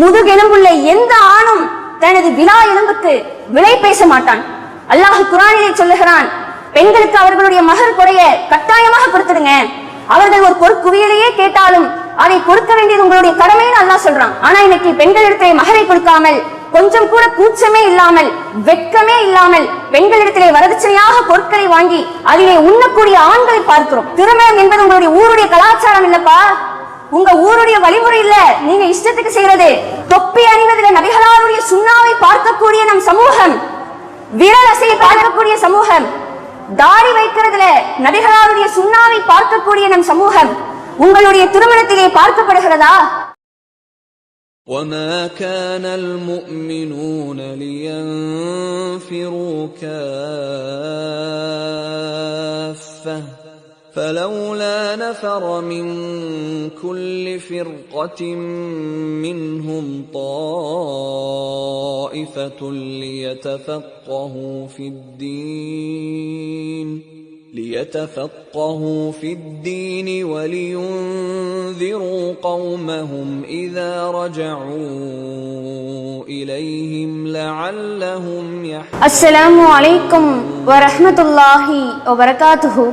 முதுகெலும்புள்ள எந்த ஆணும் தனது விழா எலும்புக்கு விலை பேச மாட்டான்? அல்லாஹ் குரானிலே சொல்லுகிறான் பெண்களுக்கு அவர்களுடைய மகர் குறைய கட்டாயமாக கொடுத்துடுங்க. அவர்கள் ஒரு பொற்குவியலையே கேட்டாலும் அதை கொடுக்க வேண்டியது உங்களுடைய கடமைன்னு அல்லாஹ் சொல்றான். ஆனா இன்னைக்கு பெண்களிடத்திலே மகரை கொடுக்காமல் கொஞ்சம் கூட கூச்சமே இல்லாமல் வெட்கமே இல்லாமல் பெண்களிடத்திலே வரதட்சணையாக பொருட்களை வாங்கி அதிலே உண்ணக்கூடிய ஆண்களை பார்க்கிறோம். திருமணம் என்பது உங்களுடைய ஊருடைய கலாச்சாரம் இல்லப்பா. உங்க ஊருடைய வழிமுறை இல்ல நீங்க இஷ்டத்துக்கு செய்யறது தொப்பி அணிவதில நபிகளாருடைய சுண்ணாவை பார்க்கக்கூடிய நம் சமூகம் விரல் அசையை பார்க்கக்கூடிய சமூகம் தாடி வைக்கிறதுல நபிகளாருடைய சுண்ணாவை பார்க்கக்கூடிய நம் சமூகம் உங்களுடைய திருமணத்திலே பார்க்கப்படுகிறதா وما كان المؤمنون لينفروا كافة فلولا نفر من كل فرقة منهم طائفة ليتفقهوا في الدين ليتفقهوا في الدين ولينذروا قومهم إذا رجعوا إليهم لعلهم يحذرون السلام عليكم ورحمة الله وبركاته.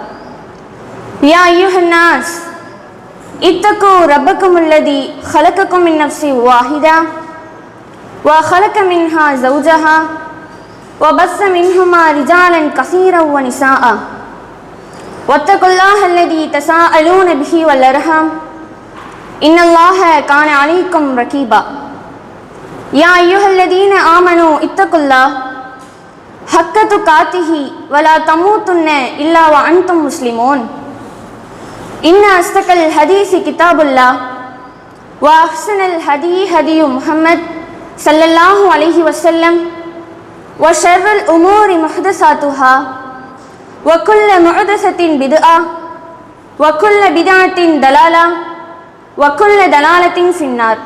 يا أيها الناس اتقوا ربكم الذي خلقكم من نفس واحدة وخلق منها زوجها وبث منهما رجالا كثيرا ونساء. واتقوا الله الذي تساءلون به والأرحام. إن الله كان عليكم رقيبا يا أيها الذين آمنوا اتقوا الله حق تقاته ولا تموتن إلا وأنتم مسلمون. إن أصدق الحديث كتاب الله وأحسن الهدي هدي محمد صلى الله عليه وسلم وشر الأمور محدثاتها وكل محدثة بدعة وكل بدعة دلالة وكل دلالة في النار.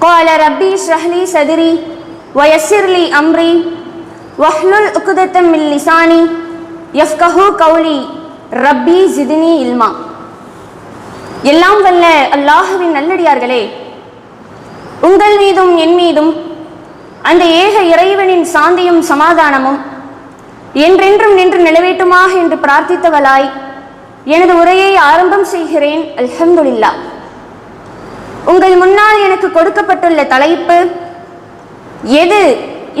قال ربي اشرح لي صدري ويسر لي أمري واحلل عقدة من لساني يفقه قولي. ரப்பி ஜிதினி இல்மா. எல்லாம் வல்ல அல்லாஹுவின் நல்லடியார்களே உங்கள் மீதும் என் மீதும் அந்த ஏக இறைவனின் சாந்தியும் சமாதானமும் என்றென்றும் நின்று நிலவேட்டுமாக என்று பிரார்த்தித்தவளாய் எனது உரையை ஆரம்பம் செய்கிறேன். அல்ஹம்துல்லா உங்கள் முன்னால் எனக்கு கொடுக்கப்பட்டுள்ள தலைப்பு எது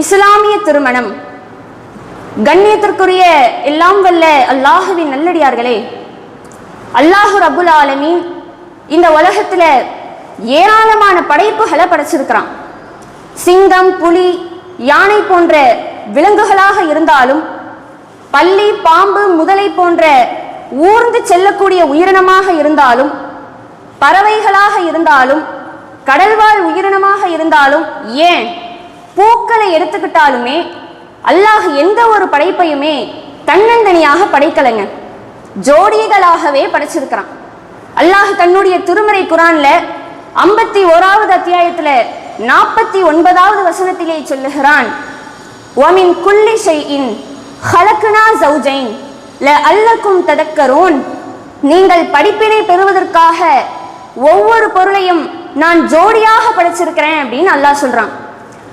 இஸ்லாமிய திருமணம்? கண்ணியத்திற்குரிய எல்லாம் வல்ல அல்லாஹுவின் நல்லடியார்களே அல்லாஹு ரபுல் ஆலமீன் இந்த உலகத்தில் ஏராளமான படைப்புகளை படைச்சிருக்கிறான். சிங்கம் புலி யானை போன்ற விலங்குகளாக இருந்தாலும் பள்ளி பாம்பு முதலை போன்ற ஊர்ந்து செல்லக்கூடிய உயிரினமாக இருந்தாலும் பறவைகளாக இருந்தாலும் கடல்வாழ் உயிரினமாக இருந்தாலும் ஏன் பூக்களை எடுத்துக்கிட்டாலுமே அல்லாஹ் எந்த ஒரு படைப்பையுமே தன்னந்தனியாக படைக்கலைங்க. ஜோடிகளாகவே படைச்சிருக்கிறான். அல்லாஹ் தன்னுடைய திருமறை குரான்ல ஐம்பத்தி ஓராவது அத்தியாயத்துல நாற்பத்தி ஒன்பதாவது வசனத்திலே சொல்லுகிறான். ஒமின் குல்லி ஷைஇன் ஹலக்குனா ஜௌஜைன் ல அல்லக்கும் ததக்கரோன். நீங்கள் படிப்பினை பெறுவதற்காக ஒவ்வொரு பொருளையும் நான் ஜோடியாக படைச்சிருக்கிறேன் அப்படின்னு அல்லாஹ் சொல்றான்.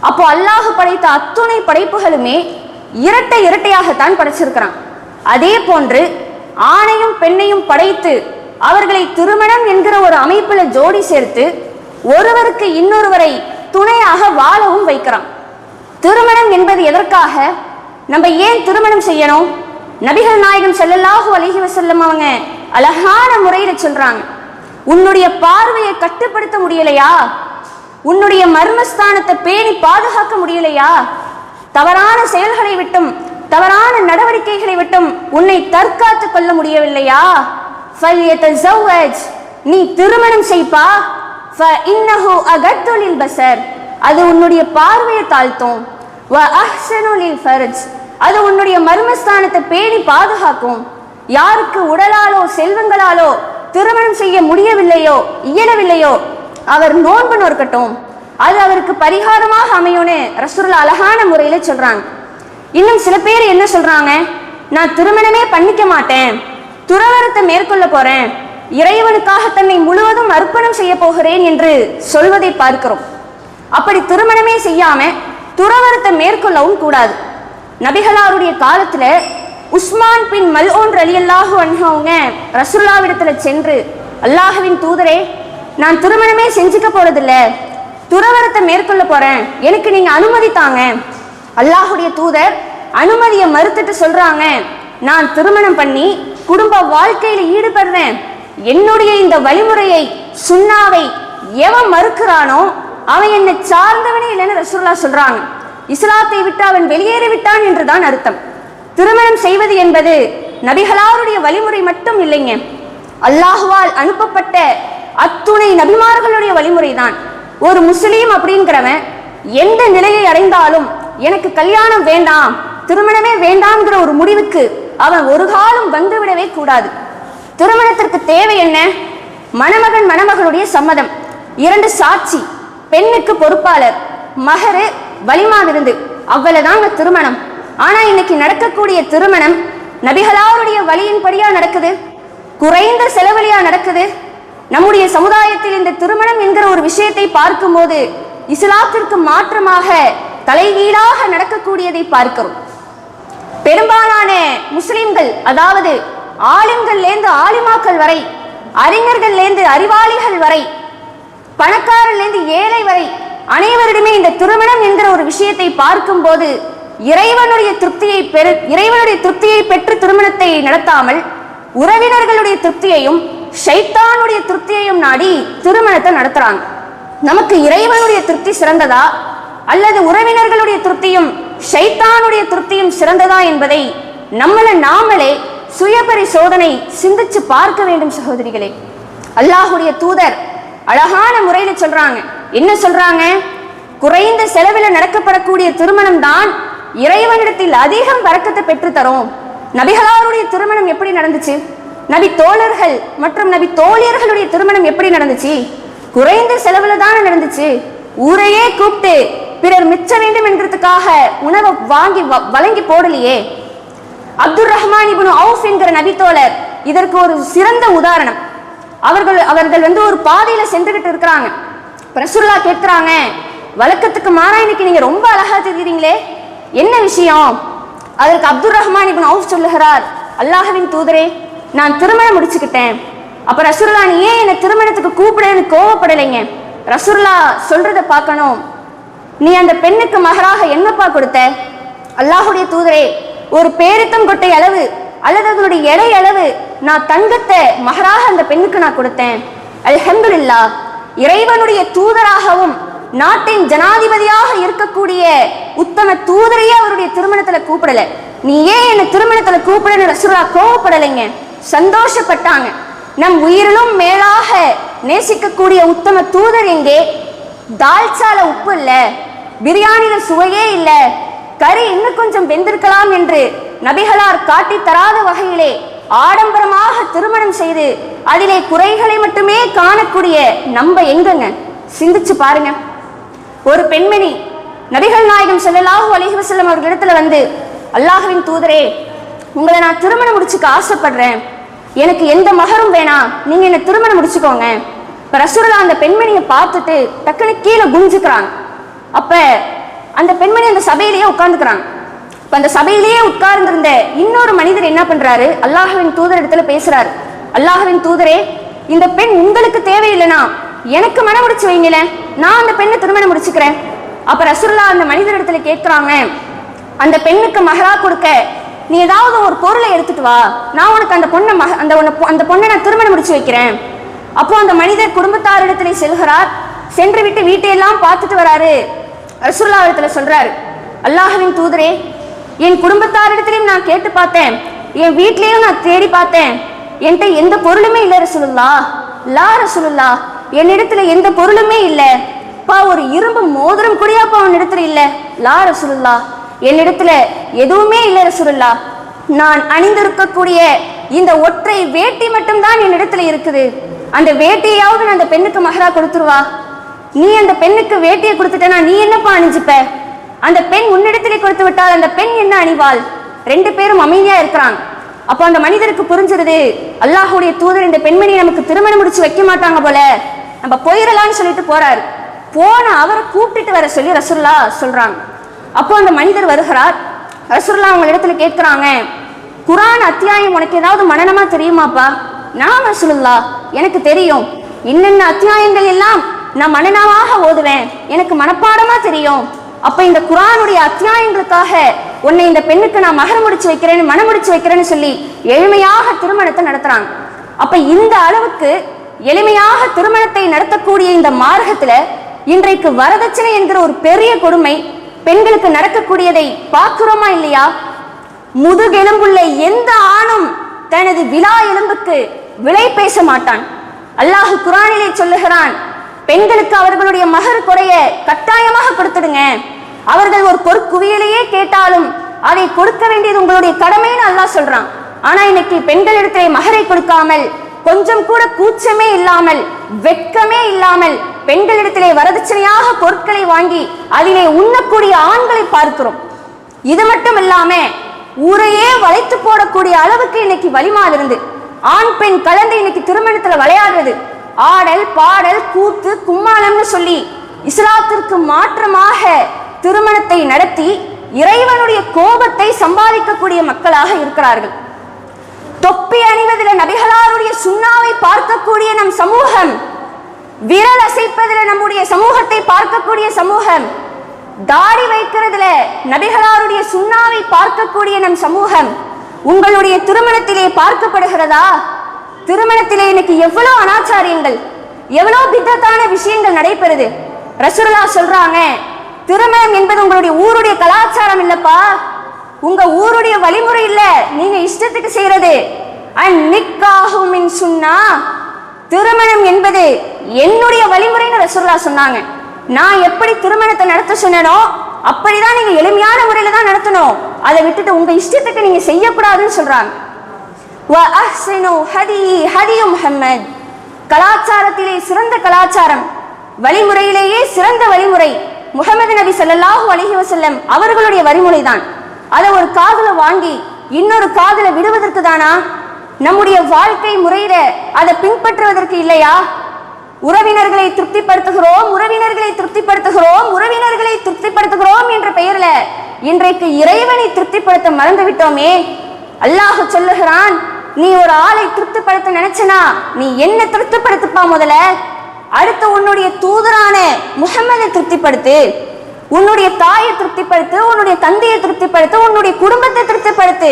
அப்போ அல்லாஹ் படைத்த அத்துணை படைப்புகளுமே இரட்டை இரட்டையாகத்தான் படைச்சிருக்கிறான். அதே போன்று ஆணையும் பெண்ணையும் படைத்து அவர்களை திருமணம் என்கிற ஒரு அமைப்புல ஜோடி சேர்த்து ஒருவருக்கு இன்னொருவரை துணையாக வாழவும் வைக்கிறான். திருமணம் என்பது எதற்காக? நம்ம ஏன் திருமணம் செய்யணும்? நபிகள் நாயகம் செல்லல்லாஹு அலைஹி வஸல்லம் அவங்க அழகான முறையில சொல்றாங்க. உன்னுடைய பார்வையை கட்டுப்படுத்த முடியலையா? உன்னுடைய மர்மஸ்தானத்தை பேணி பாதுகாக்க முடியலையா? தவறான செயல்களை விட்டும் தவறான நடவடிக்கைகளை விட்டும் உன்னை தற்காத்துக் கொள்ள முடியவில்லையா? நீ திருமணம் செய்ப்பா. அகத்துலில் பசர் அது உன்னுடைய பார்வையை தாழ்த்தும். வ ஃபர்ஜ் அது உன்னுடைய மர்மஸ்தானத்தை பேணி பாதுகாக்கும். யாருக்கு உடலாலோ செல்வங்களாலோ திருமணம் செய்ய முடியவில்லையோ இயலவில்லையோ அவர் நோன்பு நோக்கட்டும் அது அவருக்கு பரிகாரமாக அமையும்னு ரசூரில் அழகான முறையில சொல்றாங்க. இன்னும் சில பேர் என்ன சொல்றாங்க? நான் திருமணமே பண்ணிக்க மாட்டேன். துறவரத்தை மேற்கொள்ள போறேன். இறைவனுக்காக தன்னை முழுவதும் அர்ப்பணம் செய்ய போகிறேன் என்று சொல்வதை பார்க்கிறோம். அப்படி திருமணமே செய்யாம துறவரத்தை மேற்கொள்ளவும் கூடாது. நபிகளாருடைய காலத்துல உஸ்மான் பின் மல்ஓன் ரலியல்லாஹு அன்ஹு அவங்க ரசுல்லாவிடத்துல சென்று அல்லாஹ்வின் தூதரே நான் திருமணமே செஞ்சுக்க போறதில்ல. துறவரத்தை மேற்கொள்ள போறேன். எனக்கு நீங்க அனுமதி தாங்க. அல்லாஹுடைய தூதர் அனுமதியை மறுத்துட்டு சொல்றாங்க. நான் திருமணம் பண்ணி குடும்ப வாழ்க்கையில ஈடுபடுறேன். என்னுடைய இந்த வழிமுறையை சுண்ணாவை எவன் மறுக்கிறானோ அவன் என்னை சார்ந்தவனே இல்லைன்னு ரசூல்லா சொல்றாங்க. இஸ்லாத்தை விட்டு அவன் வெளியேறி விட்டான் என்றுதான் அர்த்தம். திருமணம் செய்வது என்பது நபிகளாருடைய வழிமுறை மட்டும் இல்லைங்க. அல்லாஹுவால் அனுப்பப்பட்ட அத்துணை நபிமார்களுடைய வழிமுறை தான் ஒரு முஸ்லீம் அப்படிங்கிறவன் எந்த நிலையை அடைந்தாலும் எனக்கு கல்யாணம் வேண்டாம் திருமணமே வேண்டாம்ங்கிற ஒரு முடிவுக்கு அவன் ஒரு காலம் வந்துவிடவே கூடாது. திருமணத்திற்கு தேவை என்ன? மணமகன் மணமகளுடைய சம்மதம். இரண்டு சாட்சி. பெண்ணுக்கு பொறுப்பாளர். மகரு வலிமா விருந்து அவ்வளவுதாங்க திருமணம். ஆனா இன்னைக்கு நடக்கக்கூடிய திருமணம் நபிகளாருடைய வழியின்படியா நடக்குது? குறைந்த செலவழியா நடக்குது? நம்முடைய சமுதாயத்தில் இந்த திருமணம் என்கிற ஒரு விஷயத்தை பார்க்கும்போது இஸ்லாத்திற்கு மாற்றமாக தலைகீழாக நடக்கக்கூடியதை பார்க்கிறோம். பெரும்பாலான முஸ்லிம்கள் அதாவது ஆளுங்கள்லேருந்து ஆலிமாக்கள் வரை அறிஞர்கள்லேருந்து அறிவாளிகள் வரை பணக்காரர்லேருந்து ஏழை வரை அனைவரிடமே இந்த திருமணம் என்கிற ஒரு விஷயத்தை பார்க்கும்போது இறைவனுடைய திருப்தியை பெரு இறைவனுடைய திருப்தியை பெற்று திருமணத்தை நடத்தாமல் உறவினர்களுடைய திருப்தியையும் ஷைத்தானுடைய திருப்தியையும் நாடி திருமணத்தை நடத்துறாங்க. நமக்கு இறைவனுடைய திருப்தி சிறந்ததா? அல்லது உறவினர்களுடைய திருப்தியும் ஷைத்தானுடைய திருப்தியும் சிறந்ததா என்பதை நம்மளை நாமளே சுய பரிசோதனை சிந்திச்சு பார்க்க வேண்டும் சகோதரிகளே. அல்லாஹுடைய தூதர் அழகான முறையில சொல்றாங்க. என்ன சொல்றாங்க? குறைந்த செலவில் நடக்கப்படக்கூடிய திருமணம் தான் இறைவனிடத்தில் அதிகம் பறக்கத்தை பெற்று தரும் நபிகளாருடைய திருமணம் எப்படி நடந்துச்சு? நபி தோழர்கள் மற்றும் நபி தோழியர்களுடைய திருமணம் எப்படி நடந்துச்சு? குறைந்த செலவுல தானே நடந்துச்சு. ஊரையே கூப்பிட்டு பிறர் மிச்ச வேண்டும் என்கிறதுக்காக உணவை வாங்கி வ- வழங்கி போடலையே. அப்துல் ரஹ்மான் இபுன் அவுஃப் என்கிற நபித்தோழர் இதற்கு ஒரு சிறந்த உதாரணம். அவர்கள் அவர்கள் வந்து ஒரு பாதையில சென்றுகிட்டு இருக்கிறாங்க. பிரசுல்லா கேட்கிறாங்க வழக்கத்துக்கு மாறா இன்னைக்கு நீங்க ரொம்ப அழகா தெரியுறீங்களே என்ன விஷயம்? அதற்கு அப்துல் ரஹ்மான் இபுன் அவுஃப் சொல்லுகிறார் அல்லாஹவின் தூதரே நான் திருமணம் முடிச்சுக்கிட்டேன். அப்ப ரசூல்லா நீ ஏன் என்னை திருமணத்துக்கு கூப்பிடுன்னு கோவப்படலைங்க? ரசூல்லா சொல்றதை பார்க்கணும். நீ அந்த பெண்ணுக்கு மகராக என்னப்பா கொடுத்த? அல்லாஹுடைய தூதரே ஒரு பேரித்தம் கொட்டை அளவு அல்லது அதனுடைய எடை அளவு நான் தங்கத்தை மகராக அந்த பெண்ணுக்கு நான் கொடுத்தேன். அல்ஹம்துல்லா இறைவனுடைய தூதராகவும் நாட்டின் ஜனாதிபதியாக இருக்கக்கூடிய உத்தம தூதரையே அவருடைய திருமணத்துல கூப்பிடல. நீ ஏன் என்ன திருமணத்துல கூப்பிடன்னு ரசூலா கோவப்படலைங்க? சந்தோஷப்பட்டாங்க. நம் உயிரிலும் மேலாக நேசிக்கக்கூடிய உத்தம தூதர் எங்கே? தால்ச்சால உப்பு இல்ல. பிரியாணியில் சுவையே இல்ல. கறி இன்னும் கொஞ்சம் வெந்திருக்கலாம் என்று நபிகளார் காட்டி தராத வகையிலே ஆடம்பரமாக திருமணம் செய்து அதிலே குறைகளை மட்டுமே காணக்கூடிய நம்ம எங்கங்க? சிந்திச்சு பாருங்க. ஒரு பெண்மணி நபிகள் நாயகம் ஸல்லல்லாஹு அலிஹசல்லம் அவர்களிடத்துல வந்து அல்லாஹுவின் தூதரே உங்களை நான் திருமணம் முடிச்சுக்க ஆசைப்படுறேன். எனக்கு எந்த மகரும் வேணாம் நீங்க என்ன திருமணம் முடிச்சுக்கோங்க. இப்ப ரசூலுல்லா அந்த பெண்மணியை பார்த்துட்டு டக்குனு கீழே குஞ்சுக்கிறாங்க அப்ப அந்த பெண்மணி அந்த சபையிலேயே உட்கார்ந்துக்கிறாங்க இப்ப அந்த சபையிலேயே உட்கார்ந்திருந்த இன்னொரு மனிதர் என்ன பண்றாரு? அல்லாஹுவின் தூதர் இடத்துல பேசுறாரு. அல்லாஹுவின் தூதரே இந்த பெண் உங்களுக்கு தேவையில்லைனா எனக்கு மனம் முடிச்சு வைங்களேன். நான் அந்த பெண்ணை திருமணம் முடிச்சுக்கிறேன். அப்ப ரசூலுல்லா அந்த மனிதர் இடத்துல கேட்கிறாங்க. அந்த பெண்ணுக்கு மகரா கொடுக்க நீ ஏதாவது ஒரு பொருளை எடுத்துட்டு வா. நான் உனக்கு அந்த பொண்ணை மக அந்த உன்னை அந்த பொண்ணை நான் திருமணம் முடிச்சு வைக்கிறேன். அப்போ அந்த மனிதர் குடும்பத்தாரிடத்திலே செல்கிறார். சென்று விட்டு வீட்டையெல்லாம் பார்த்துட்டு வராரு. ரசூல்லா இடத்துல சொல்றாரு அல்லாஹுவின் தூதரே என் குடும்பத்தாரிடத்திலையும் நான் கேட்டு பார்த்தேன். என் வீட்லேயும் நான் தேடி பார்த்தேன். என்கிட்ட எந்த பொருளுமே இல்லை ரசூலுல்லா லா ரசூலுல்லா என்னிடத்துல எந்த பொருளுமே இல்லை. பா ஒரு இரும்பு மோதிரம் கூடயாப்பா இடத்துல இல்லை? லா ரசூலுல்லா என்னிடத்துல எதுவுமே இல்லை ரசுல்லா நான் அணிந்திருக்கக்கூடிய இந்த ஒற்றை வேட்டி மட்டும்தான் என்னிடத்துல இருக்குது. அந்த வேட்டியாவது நான் அந்த பெண்ணுக்கு மகரா கொடுத்துருவா? நீ அந்த பெண்ணுக்கு வேட்டியை கொடுத்துட்டனா நீ என்னப்பா அணிஞ்சுப்ப? அந்த பெண் உன்னிடத்திலே கொடுத்து விட்டால் அந்த பெண் என்ன அணிவாள்? ரெண்டு பேரும் அமைதியா இருக்கிறாங்க. அப்போ அந்த மனிதருக்கு புரிஞ்சிருது அல்லாஹுடைய தூதர் இந்த பெண்மணி நமக்கு திருமணம் முடிச்சு வைக்க மாட்டாங்க போல. நம்ம போயிடலாம்னு சொல்லிட்டு போறாரு. போன அவரை கூப்பிட்டுட்டு வர சொல்லி ரசுல்லா சொல்றாங்க. அப்போ அந்த மனிதர் வருகிறார் ரசூல்லா அவங்க இடத்துல கேட்குறாங்க குரான் அத்தியாயம் உனக்கு ஏதாவது மனநமா தெரியுமாப்பா? நான் ரசூலுல்லா எனக்கு தெரியும். என்னென்ன அத்தியாயங்கள் எல்லாம் நான் மனனமாக ஓதுவேன் எனக்கு மனப்பாடமா தெரியும். அப்ப இந்த குரானுடைய அத்தியாயங்களுக்காக உன்னை இந்த பெண்ணுக்கு நான் மகர முடிச்சு வைக்கிறேன் மனம் முடிச்சு வைக்கிறேன்னு சொல்லி எளிமையாக திருமணத்தை நடத்துறாங்க. அப்ப இந்த அளவுக்கு எளிமையாக திருமணத்தை நடத்தக்கூடிய இந்த மார்க்கத்துல இன்றைக்கு வரதட்சணை என்கிற ஒரு பெரிய கொடுமை பெண்களுக்கு நடக்கக்கூடியதை பார்க்கிறோமா இல்லையா? முதுகெலும்புள்ள எந்த ஆணும் தனது விழா எலும்புக்கு விலை பேச மாட்டான்? அல்லாஹு குரானிலே சொல்லுகிறான் பெண்களுக்கு அவர்களுடைய மகர் குறைய கட்டாயமாக கொடுத்துடுங்க. அவர்கள் ஒரு பொற்குவியலையே கேட்டாலும் அதை கொடுக்க வேண்டியது உங்களுடைய கடமைன்னு அல்லாஹ் சொல்றான். ஆனா இன்னைக்கு பெண்களிடத்திலே மகரை கொடுக்காமல் கொஞ்சம் கூட கூச்சமே இல்லாமல் வெட்கமே இல்லாமல் பெண்களிடத்திலே வரதட்சணையாக பொருட்களை வாங்கி அதிலே உண்ணக்கூடிய ஆண்களை பார்க்கிறோம். இது மட்டும் இல்லாம ஊரையே வளைத்து போடக்கூடிய அளவுக்கு இன்னைக்கு வலிமா இருந்து ஆண் பெண் கலந்து இன்னைக்கு திருமணத்துல விளையாடுறது. ஆடல் பாடல் கூத்து கும்மாளம்னு சொல்லி இஸ்லாத்திற்கு மாற்றமாக திருமணத்தை நடத்தி இறைவனுடைய கோபத்தை சம்பாதிக்கக்கூடிய மக்களாக இருக்கிறார்கள். தொப்பி அணிவதில் நபிகளாருடைய சுண்ணாவை பார்க்கக்கூடிய நம் சமூகம் விரல் அசைப்பதில் நம்முடைய சமூகத்தை பார்க்கக்கூடிய சமூகம் தாடி வைக்கிறதுல நபிகளாருடைய சுண்ணாவை பார்க்கக்கூடிய நம் சமூகம் உங்களுடைய திருமணத்திலே பார்க்கப்படுகிறதா? திருமணத்திலே எனக்கு எவ்வளவு அனாச்சாரியங்கள் எவ்வளவு பித்தத்தான விஷயங்கள் நடைபெறுது? ரசூலுல்லா சொல்றாங்க திருமணம் என்பது உங்களுடைய ஊருடைய கலாச்சாரம் இல்லப்பா. உங்க ஊருடைய வழிமுறை இல்ல நீங்க இஷ்டத்துக்கு செய்யறது. அந்நிக்காஹு மின் சுன்னா. திருமணம் என்பது என்னுடைய வழிமுறைன்னு ரசூல்லா சொன்னாங்க. நான் எப்படி திருமணத்தை நடத்த சொன்னனோ அப்படிதான் நீங்க எளிமையான முறையில தான் நடத்தணும். அதை விட்டுட்டு உங்க இஷ்டத்துக்கு நீங்க செய்யக்கூடாதுன்னு சொல்றாங்க. கலாச்சாரத்திலே சிறந்த கலாச்சாரம். வழிமுறையிலேயே சிறந்த வழிமுறை. முகமது நபி சல்லாஹூ அலஹி வசல்லம் அவர்களுடைய வழிமுறை தான் அதை ஒரு காதல வாங்கி இன்னொரு காதல விடுவதற்கு தானா? நம்முடைய வாழ்க்கை முறையில அதை பின்பற்றுவதற்கு இல்லையா? உறவினர்களை திருப்திப்படுத்துகிறோம் உறவினர்களை திருப்திப்படுத்துகிறோம் உறவினர்களை திருப்திப்படுத்துகிறோம் என்ற பெயரில் இன்றைக்கு இறைவனை திருப்திப்படுத்த மறந்து விட்டோமே. அல்லாஹ் சொல்லுகிறான் நீ ஒரு ஆளை திருப்திப்படுத்த நினைச்சனா நீ என்ன திருப்திப்படுத்துப்பா முதல்ல. அடுத்து உன்னுடைய தூதரான முகமதை திருப்திப்படுத்து. உன்னுடைய தாயை திருப்திப்படுத்து உன்னுடைய தந்தையை திருப்திப்படுத்து உன்னுடைய குடும்பத்தை திருப்திப்படுத்து.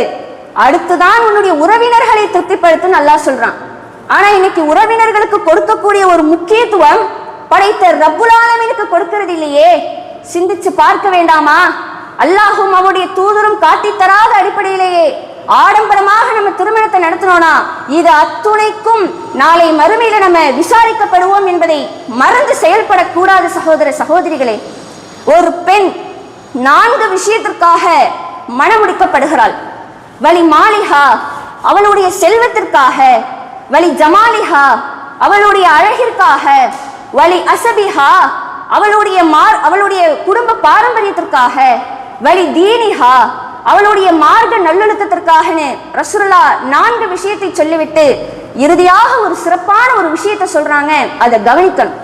அடுத்துதான் உன்னுடைய உறவினர்களை திருப்திப்படுத்துன்னு நல்லா சொல்றான். ஆனா இன்னைக்கு உறவினர்களுக்கு கொடுக்கக்கூடிய ஒரு முக்கியத்துவம் படைத்த ரப்புல் கொடுக்கிறது இல்லையே? சிந்திச்சு பார்க்க வேண்டாமா? அல்லாஹும் அவருடைய தூதரும் காட்டித் தராத அடிப்படையிலேயே ஆடம்பரமாக நம்ம திருமணத்தை நடத்தினோம்னா இது அத்துணைக்கும் நாளை மறுமையில நம்ம விசாரிக்கப்படுவோம் என்பதை மறந்து செயல்படக்கூடாது சகோதர சகோதரிகளே. ஒரு பெண் நான்கு விஷயத்திற்காக மணமுடிக்கப்படுகிறாள் வலி மாளிகா அவளுடைய செல்வத்திற்காக வலி ஜமாலிஹா அவளுடைய அழகிற்காக வலி அசபிஹா அவளுடைய மார் அவளுடைய குடும்ப பாரம்பரியத்திற்காக வலி தீனிஹா அவளுடைய மார்க்க நல்லொழுக்கத்திற்காகன்னு ரசுல்லா நான்கு விஷயத்தை சொல்லிவிட்டு இறுதியாக ஒரு சிறப்பான ஒரு விஷயத்தை சொல்றாங்க. அதை கவனிக்கணும்.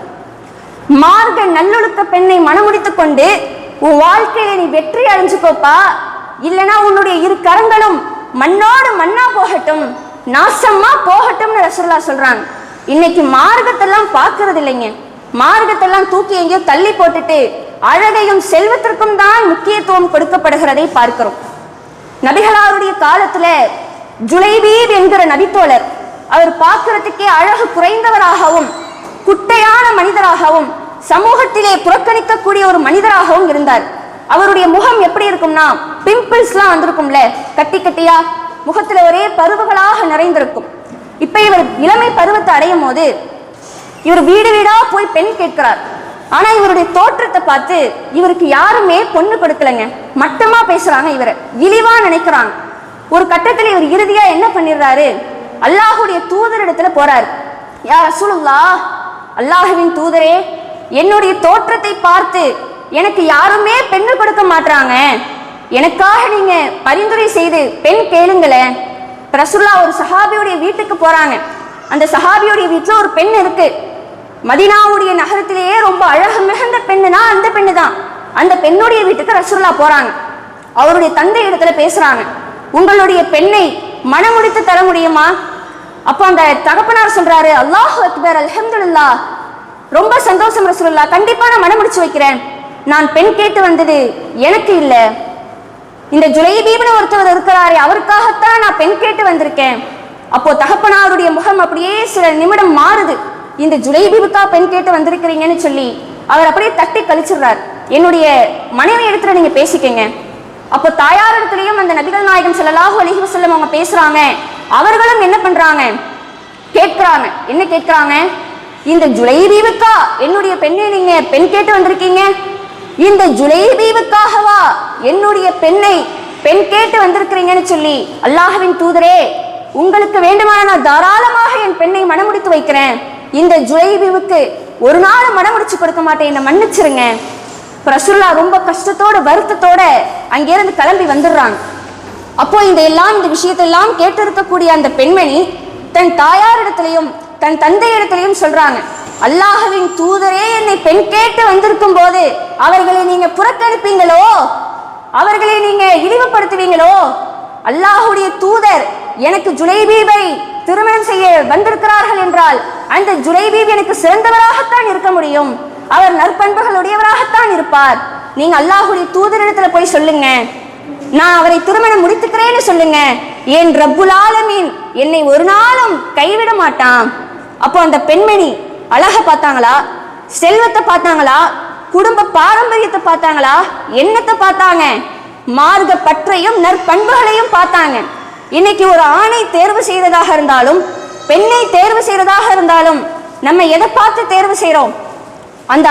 மார்க்க நல்லொழுக்க பெண்ணை மனமுடித்து கொண்டு உன் வாழ்க்கையில நீ வெற்றி அடைஞ்சுக்கோப்பா. இல்லைன்னா உன்னுடைய இரு கரங்களும் மண்ணோடு மண்ணா போகட்டும். நாசமா போகட்டும்னு ரசூலுல்லா சொல்றாங்க. இன்னைக்கு மார்க்கத்தெல்லாம் பார்க்கறது இல்லைங்க மார்க்கத்தெல்லாம் தூக்கி எங்கேயோ தள்ளி போட்டுட்டு அழகையும் செல்வத்திற்கும் தான் முக்கியத்துவம் கொடுக்கப்படுகிறதை பார்க்கிறோம். நபிகளாருடைய காலத்துல ஜுலைபீப் என்கிற நபித்தோழர் அவர் பார்க்கறதுக்கே அழகு குறைந்தவராகவும் குட்டையான மனிதராகவும் சமூகத்திலே புறக்கணிக்கக்கூடிய ஒரு மனிதராகவும் இருந்தார். அவருடைய முகம் எப்படி இருக்கும்னா பிம்பிள்ஸ்லாம் வந்திருக்கும்ல கட்டி கட்டியா முகத்துல ஒரே பருவுகளாக நிறைந்திருக்கும். இப்போ இவர் இளமை பருவத்தை அடையும் போது இவர் வீடு வீடாக போய் பெண் கேட்கிறார். ஆனால் இவருடைய தோற்றத்தை பார்த்து இவருக்கு யாருமே பொண்ணு கொடுக்கலைங்க. மட்டமாக பேசுகிறாங்க இவரை. இழிவாக நினைக்கிறாங்க. ஒரு கட்டத்தில் இவர் இறுதியாக என்ன பண்ணிடுறாரு? அல்லாஹுடைய தூதரிடத்துல போறாரு. யா ரசூலுல்லா அல்லாஹுவின் தூதரே என்னுடைய தோற்றத்தை பார்த்து எனக்கு யாருமே பெண்ணு கொடுக்க மாட்டுறாங்க எனக்காக நீங்க பரிந்துரை செய்து பெண் கேளுங்களேன் ரசுல்லா ஒரு சஹாபியுடைய வீட்டுக்கு போறாங்க. அந்த சஹாபியுடைய வீட்டில் ஒரு பெண் இருக்கு. மதினாவுடைய நகரத்திலேயே ரொம்ப அழகு மிகுந்த பெண்ணுனா அந்த பெண்ணு தான் அந்த பெண்ணுடைய வீட்டுக்கு ரசுல்லா போறாங்க. அவருடைய தந்தை இடத்துல பேசுறாங்க. உங்களுடைய பெண்ணை மனமுடித்து தர முடியுமா? அப்போ அந்த தகப்பனார் சொல்றாரு அல்லாஹ் அக்பர் அலமதுல்லா ரொம்ப சந்தோஷம் ரசூலுல்லாஹ் கண்டிப்பா நான் மனமுடிச்சு வைக்கிறேன். நான் பெண் கேட்டு வந்தது எனக்கு இல்லை. இந்த ஜுலைபீப்னு ஒருத்தவர் இருக்கிறாரே அவருக்காகத்தான் நான் பெண் கேட்டு வந்திருக்கேன். அப்போ தகப்பனாருடைய முகம் அப்படியே சில நிமிடம் மாறுது. இந்த ஜுலைபீபுக்கா பெண் கேட்டு வந்திருக்கிறீங்கன்னு சொல்லி அவர் அப்படியே தட்டி கழிச்சிடுறார். என்னுடைய மனைவி இடத்துல நீங்க பேசிக்கங்க. அப்போ தாயார் இடத்துலயும் அந்த நபிகள் நாயகம் செல்லலாக அலைஹி வஸல்லம் அவங்க பேசுறாங்க. அவர்களும் என்ன பண்றாங்க? கேட்கிறாங்க. என்ன கேட்கிறாங்க? இந்த ஜுலைபீவுக்கா என்னுடைய பெண்ணை நீங்க பெண் கேட்டு வந்திருக்கீங்க? இந்த ஜுலைபீவுக்காகவா என்னுடைய பெண்ணை பெண் கேட்டு வந்திருக்கிறீங்கன்னு சொல்லி அல்லாஹுவின் தூதரே உங்களுக்கு வேண்டுமான நான் தாராளமாக என் பெண்ணை மனமுடித்து வைக்கிறேன். இந்த ஜுலைபீவுக்கு ஒரு நாள் மனமுடிச்சு கொடுக்க மாட்டேன் என்னை மன்னிச்சிருங்க. பிரசுல்லா ரொம்ப கஷ்டத்தோட வருத்தத்தோட அங்கேருந்து கிளம்பி வந்துடுறாங்க. அப்போ இந்த எல்லாம் இந்த விஷயத்தெல்லாம் கேட்டிருக்கக்கூடிய அந்த பெண்மணி தன் தாயாரிடத்திலையும் தன் தந்தையிடத்திலையும் சொல்றாங்க. அல்லாஹவின் தூதரே என்னை பெண் கேட்டு வந்திருக்கும் போது அவர்களை நீங்க புறக்கணிப்பீங்களோ? அவர்களை நீங்க இழிவுபடுத்துவீங்களோ? அல்லாஹுடைய தூதர் எனக்கு ஜுலைபீபை திருமணம் செய்ய வந்திருக்கிறார்கள் என்றால் அந்த ஜுலைபீப் எனக்கு சிறந்தவராகத்தான் இருக்க முடியும். அவர் நற்பண்புகளுடையவராகத்தான் இருப்பார். நீங்க அல்லாஹுடைய தூதரிடத்துல போய் சொல்லுங்க. நான் அவரை திருமணம் முடித்துக்கிறேன்னு சொல்லுங்க. என் ரப்புல் ஆலமீன் என்னை ஒரு நாளும் கைவிட மாட்டான். அப்போ அந்த பெண்மணி அழகை பார்த்தாங்களா? செல்வத்தை பார்த்தாங்களா? குடும்ப பாரம்பரியத்தை பார்த்தாங்களா? என்னத்தை பார்த்தாங்க? மார்க்க பற்றையும் நற்பண்புகளையும் பார்த்தாங்க. இன்னைக்கு ஒரு ஆணை தேர்வு செய்ததாக இருந்தாலும் பெண்ணை தேர்வு செய்யறதாக இருந்தாலும் நம்ம எதை பார்த்து தேர்வு செய்யறோம் அந்த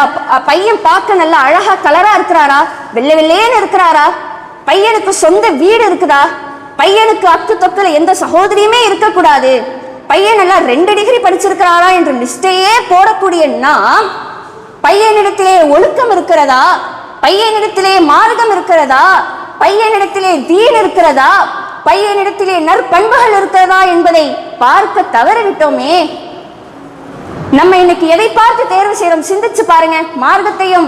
பையன் பார்க்க நல்லா அழகா கலரா இருக்கிறாரா? வெள்ளை வெள்ளேன்னு இருக்கிறாரா? பையனுக்கு சொந்த வீடு இருக்குதா? பையனுக்கு அக்கு தொக்கில் எந்த சகோதரியுமே இருக்கக்கூடாது. பையன் நல்லா ரெண்டு டிகிரி படிச்சிருக்கிறாரா என்ற லிஸ்டையே போடக்கூடிய நாம் பையனிடத்திலே ஒழுக்கம் இருக்கிறதா? பையனிடத்திலே மார்க்கம் இருக்கிறதா? பையனிடத்திலே தீன் இருக்கிறதா? பையனிடத்திலே நற்பண்புகள் இருக்கிறதா என்பதை பார்க்க தவறிவிட்டோமே. நம்ம இன்னைக்கு எதை பார்த்து தேர்வு செய்யறோம் சிந்திச்சு பாருங்க. மார்க்கத்தையும்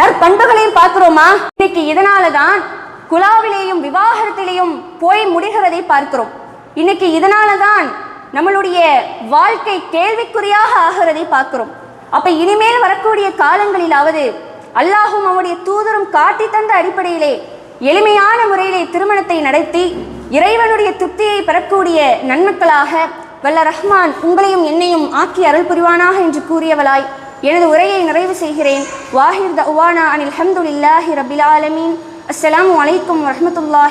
நற்பண்புகளையும் பார்க்கிறோமா? இன்னைக்கு இதனாலதான் குலாவிலேயும் விவாகரத்திலேயும் போய் முடிகிறதை பார்க்கிறோம். இன்னைக்கு இதனாலதான் நம்மளுடைய வாழ்க்கை கேள்விக்குறியாக ஆகிறதை பார்க்கிறோம். அப்ப இனிமேல் வரக்கூடிய காலங்களிலாவது அல்லாஹும் அவனுடைய தூதரும் காட்டி தந்த அடிப்படையிலே எளிமையான முறையிலே திருமணத்தை நடத்தி இறைவனுடைய திருப்தியை பெறக்கூடிய நன்மக்களாக வல்ல ரஹ்மான் உங்களையும் என்னையும் ஆக்கி அருள் புரிவானாக என்று கூறியவளாய் எனது உரையை நிறைவு செய்கிறேன். வாஹிர் தவானா அனில் ஹம்துல்லாஹி ரபில் ஆலமீன். அஸ்ஸலாமு அலைக்கும் வரஹ்மத்துல்லாஹி